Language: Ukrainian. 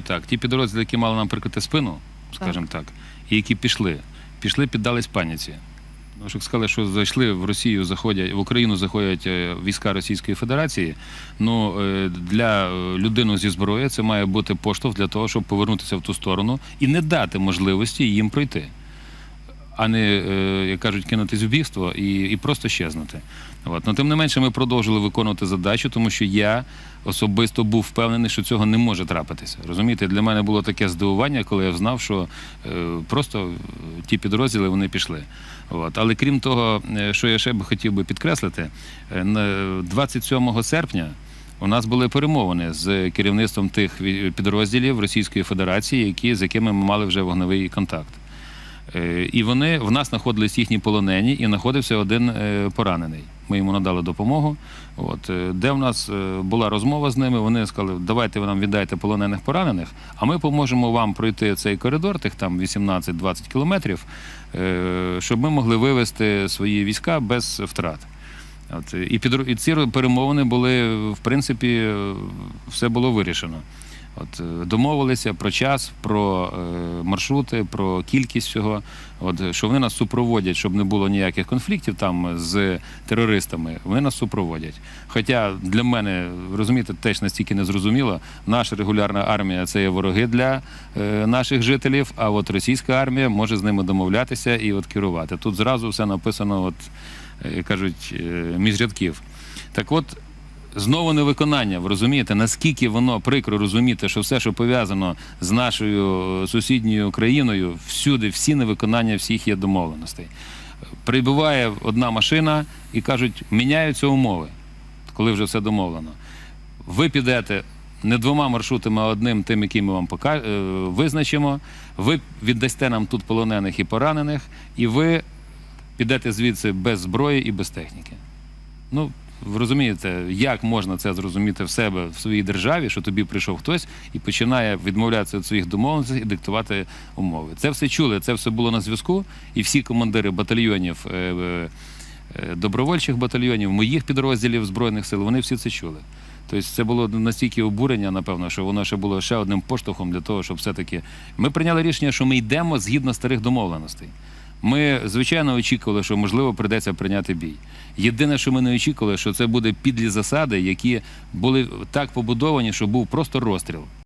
Так, ті підрозділи, які мали нам прикрити спину, скажімо так, і які пішли, пішли, піддались паніці. Ну, що сказали, що зайшли в Росію, заходять в Україну заходять е, війська Російської Федерації. Ну е, для е, людини зі зброєю це має бути поштовх для того, щоб повернутися в ту сторону і не дати можливості їм пройти, а не, е, як кажуть, кинутись в бігство і, і просто щезнути. От. Ну, тим не менше, ми продовжили виконувати задачу, тому що я особисто був впевнений, що цього не може трапитися. Розумієте, для мене було таке здивування, коли я знав, що е, просто ті підрозділи вони пішли. От. Але крім того, е, що я ще б хотів би підкреслити, е, на 27 серпня. У нас були перемовини з керівництвом тих підрозділів Російської Федерації, які, з якими ми мали вже вогневий контакт. Е, І вони в нас знаходились їхні полонені, і знаходився один е, поранений. Ми йому надали допомогу. От е, де в нас була розмова з ними, вони сказали, давайте ви нам віддайте полонених поранених, а ми поможемо вам пройти цей коридор, тих там 18-20 кілометрів, щоб ми могли вивести свої війська без втрат. От, і, підро- і ці перемовини були, в принципі, все було вирішено. От, е, домовилися про час, про е, маршрути, про кількість всього. От, що вони нас супроводять, щоб не було ніяких конфліктів там з терористами. Вони нас супроводять. Хоча для мене, розумієте, теж настільки не зрозуміло, наша регулярна армія це є вороги для е, наших жителів, а от російська армія може з ними домовлятися і от керувати. Тут зразу все написано, от, е, кажуть, е, між рядків. Так от, знову невиконання. Ви розумієте, наскільки воно прикро розуміти, що все, що пов'язано з нашою е, сусідньою країною, всюди, всі невиконання всіх є домовленостей. Прибуває одна машина і кажуть, міняються умови, коли вже все домовлено. Ви підете не двома маршрутами, а одним тим, який ми вам пока... е, визначимо. Ви віддасте нам тут полонених і поранених, і ви підете звідси без зброї і без техніки. Ну, ви розумієте, як можна це зрозуміти в себе в своїй державі, що тобі прийшов хтось і починає відмовлятися від своїх домовленостей і диктувати умови. Це все чули, це все було на зв'язку, і всі командири батальйонів, е, е, е, добровольчих батальйонів, моїх підрозділів Збройних сил, вони всі це чули. Тобто це було настільки обурення, напевно, що воно ще було ще одним поштовхом для того, щоб все-таки ми прийняли рішення, що ми йдемо згідно старих домовленостей. Ми, звичайно, очікували, що можливо прийдеться прийняти бій. Єдине, що ми не очікували, що це буде підлі засади, які були так побудовані, що був просто розстріл.